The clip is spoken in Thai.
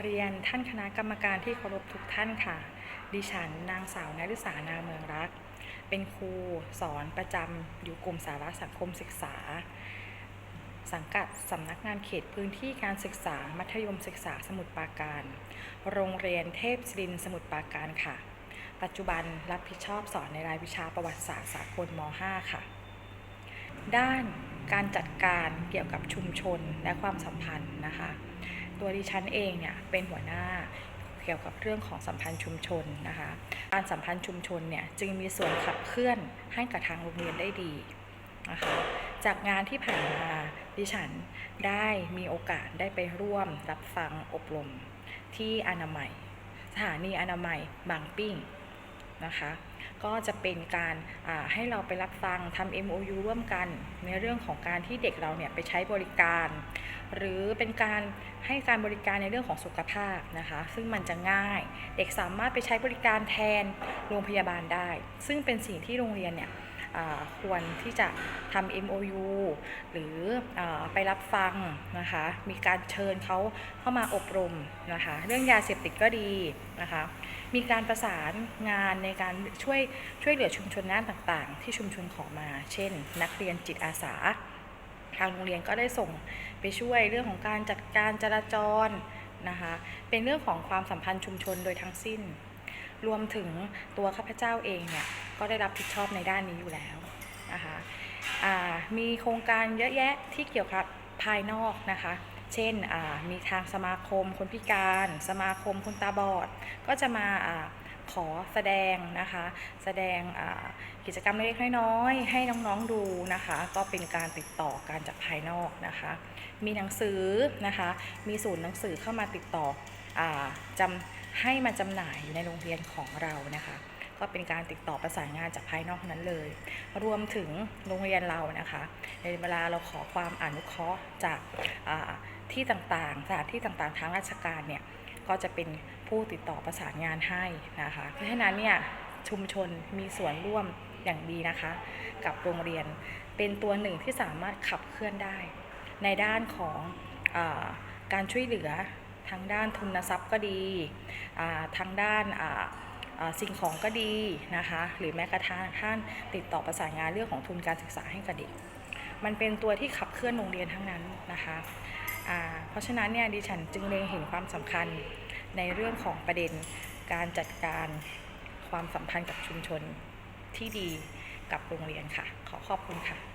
เรียนท่านคณะกรรมการที่เคารพทุกท่านค่ะ ดิฉันนางสาวนฤษานาเมืองรัก เป็นครูสอนประจำอยู่กลุ่มสาระสังคมศึกษา สังกัดสำนักงานเขตพื้นที่การศึกษา มัธยมศึกษาสมุทรปราการ โรงเรียนเทพศิรินสมุทรปราการค่ะ ปัจจุบันรับผิดชอบสอนในรายวิชาประวัติศาสตร์สากลม .5 ค่ะ ด้านการจัดการเกี่ยวกับชุมชนและความสัมพันธ์นะคะ ตัวดิฉันเองเนี่ยเป็นหัวหน้าเกี่ยวกับเรื่องของสัมพันธ์ชุมชนนะคะ การสัมพันธ์ชุมชนเนี่ยจึงมีส่วนขับเคลื่อนให้กับทางโรงเรียนได้ดีนะคะจากงานที่ผ่านมาดิฉันได้มีโอกาสได้ไปร่วมรับฟังอบรมที่อนามัย สถานีอนามัยบางปิ้ง นะคะ ก็จะเป็นการให้เราไปรับฟังทำ MOU ร่วมกัน ในเรื่องของการที่เด็กเราเนี่ยไปใช้บริการ หรือเป็นการให้การบริการในเรื่องของสุขภาพนะคะ ซึ่งมันจะง่าย เด็กสามารถไปใช้บริการแทนโรงพยาบาลได้ ซึ่งเป็นสิ่งที่โรงเรียนเนี่ย ควรที่จะทำ MOU หรืออไปรับฟังนะคะ มีการเชิญเขาเข้ามาอบรมนะคะ เรื่องยาเสพติดก็ดีนะคะ มีการประสานงานในการช่วยช่วยเหลือชุมชนด้านต่างๆ ที่ชุมชนขอมา เช่น นักเรียนจิตอาสา ทางโรงเรียนก็ได้ส่งไปช่วยเรื่องของการจัดการจราจรนะคะ เป็นเรื่องของความสัมพันธ์ชุมชนโดยทั้งสิ้น รวมถึงตัวข้าพเจ้าเองเนี่ยก็ได้รับผิดชอบในด้านนี้อยู่แล้วนะคะมีโครงการเยอะแยะที่เกี่ยวกับภายนอกนะคะ เช่นมีทางสมาคมคนพิการ สมาคมคนตาบอด ก็จะมาอขอแสดงนะคะ แสดงกิจกรรมเล็กๆน้อยๆให้น้องๆดูนะคะ ก็เป็นการติดต่อการจากภายนอกนะคะ มีหนังสือนะคะ มีศูนย์หนังสือเข้ามาติดต่อ จำให้มาจำหน่ายอยู่ในโรงเรียนของเรานะคะ ก็เป็นการติดต่อประสานงานจากภายนอกนั้นเลย รวมถึงโรงเรียนเรานะคะ ในเวลาเราขอความอนุเคราะห์จากที่ต่างๆสถานที่ต่างๆทางราชการเนี่ยก็จะเป็นผู้ติดต่อประสานงานให้นะคะ เพราะฉะนั้นเนี่ยชุมชนมีส่วนร่วมอย่างดีนะคะ กับโรงเรียนเป็นตัวหนึ่งที่สามารถขับเคลื่อนได้ ในด้านของอการช่วยเหลือ ทางด้านทุนทรัพย์ก็ดีอ่าทางด้านสิ่งของก็ดีนะคะ หรือแม้กระทั่งท่านติดต่อประสานงานเรื่องของทุนการศึกษาให้กับเด็ก มันเป็นตัวที่ขับเคลื่อนโรงเรียนทั้งนั้นนะคะเพราะฉะนั้นเนี่ยดิฉันจึงเล็งเห็นความสำคัญในเรื่องของประเด็นการจัดการความสัมพันธ์กับชุมชนที่ดีกับโรงเรียนค่ะ ขอขอบคุณค่ะ